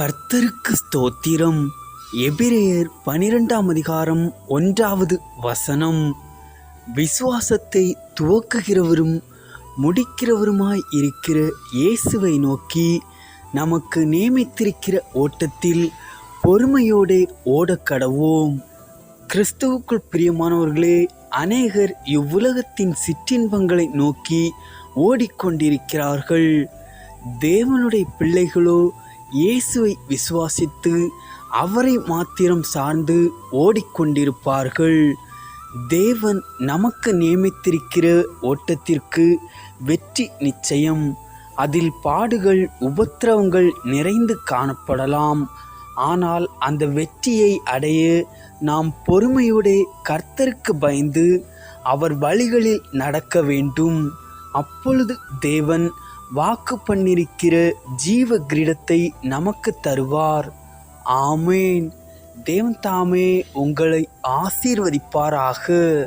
கர்த்தருக்கு ஸ்தோத்திரம். எபிரேயர் பனிரெண்டாம் அதிகாரம் ஒன்றாவது வசனம். விசுவாசத்தை துவக்குகிறவரும் முடிக்கிறவருமாய் இருக்கிற இயேசுவை நோக்கி நமக்கு நியமித்திருக்கிற ஓட்டத்தில் பொறுமையோடு ஓடக்கடவோம் கிறிஸ்துவுக்குள் பிரியமானவர்களே அநேகர் இவ்வுலகத்தின் சிற்றின்பங்களை நோக்கி ஓடிக்கொண்டிருக்கிறார்கள். தேவனுடைய பிள்ளைகளோ இயேசுவை விசுவாசித்து அவரை மாத்திரம் சார்ந்து ஓடிக்கொண்டிருப்பார்கள். தேவன் நமக்கு நியமித்திருக்கிற ஓட்டத்திற்கு வெற்றி நிச்சயம். அதில் பாடுகள் உபத்திரவங்கள் நிறைந்து காணப்படலாம். ஆனால் அந்த வெற்றியை அடைய நாம் பொறுமையுடைய கர்த்தருக்கு பயந்து அவர் வழிகளில் நடக்க வேண்டும். அப்பொழுது தேவன் வாக்கு பண்ணிருக்கிற ஜீவ கிரீடத்தை நமக்கு தருவார். ஆமேன். தேவன் தாமே உங்களை ஆசீர்வதிப்பாராக.